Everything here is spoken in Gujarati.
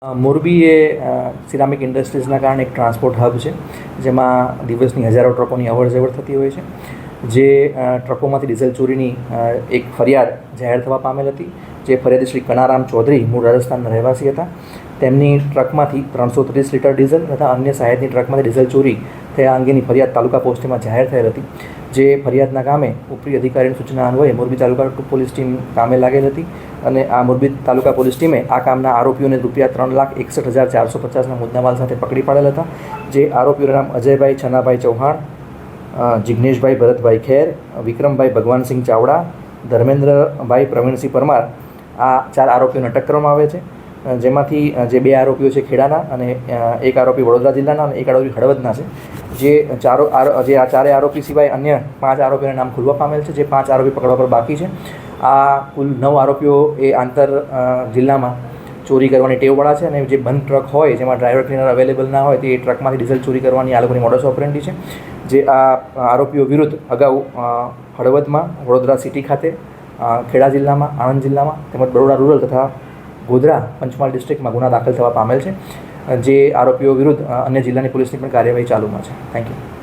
મોરબી એ સિરામિક ઇન્ડસ્ટ્રીઝના કારણે એક ટ્રાન્સપોર્ટ હબ છે, જેમાં દિવસની હજારો ટ્રકોની અવર જવર થતી હોય છે, જે ટ્રકોમાંથી ડીઝલ ચોરીની એક ફરિયાદ જાહેર થવા પામેલ હતી, જે ફરિયાદી શ્રી કનારામ ચૌધરી મૂળ રાજસ્થાનના રહેવાસી હતા. તેમની ટ્રકમાંથી ત્રણસો ત્રીસ લીટર ડીઝલ તથા અન્ય સાહેબની ટ્રકમાંથી ડીઝલ ચોરી થયા અંગેની ફરિયાદ તાલુકા પોસ્ટમાં જાહેર થયેલ હતી. જે ફરિયાદના કામે ઉપરી અધિકારીની સૂચના અન્વયે મોરબી તાલુકા પોલીસ ટીમ કામે લાગેલ હતી અને આ મોરબી તાલુકા પોલીસ ટીમે આ કામના આરોપીઓને રૂપિયા ત્રણ લાખ એકસઠ હજાર ચારસો પચાસના મુદ્દામાલ સાથે પકડી પાડેલ હતા. જે આરોપીઓના નામ અજયભાઈ છનાભાઈ ચૌહાણ જિજ્ઞેશભાઈ ભરતભાઈ ખેર, વિક્રમભાઈ ભગવાનસિંહ ચાવડા, ધર્મેન્દ્રભાઈ પ્રવીણસિંહ પરમાર આ ચાર આરોપીઓને અટક કરવામાં આવે છે. જેમાંથી જે બે આરોપીઓ છે ખેડાના અને એક આરોપી વડોદરા જિલ્લાના અને એક આરોપી હળવદના છે. જે ચારો જે આ ચારે આરોપી સિવાય અન્ય પાંચ આરોપીઓના નામ ખુલવા પામેલ છે, જે પાંચ આરોપી પકડવા પર બાકી છે. આ કુલ નવ આરોપીઓ એ આંતર જિલ્લામાં ચોરી કરવાની ટેવવાળા છે અને જે બંધ ટ્રક હોય, જેમાં ડ્રાઈવર ક્લીનર અવેલેબલ ના હોય, તે ટ્રકમાંથી ડીઝલ ચોરી કરવાની આ લોકોની મોડસ ઓપરેન્ડી છે. જે આ આરોપીઓ વિરુદ્ધ અગાઉ હળવદમાં વડોદરા સિટી ખાતે ખેડા જિલ્લામાં, આણંદ જિલ્લામાં તેમજ બરોડા રૂરલ તથા ગોધરા પંચમહાલ ડિસ્ટ્રિક્ટમાં ગુના દાખલ થવા પામેલ છે. જે આરોપીઓ વિરુદ્ધ અન્ય જિલ્લાની પોલીસની પણ કાર્યવાહી ચાલુમાં છે. Thank you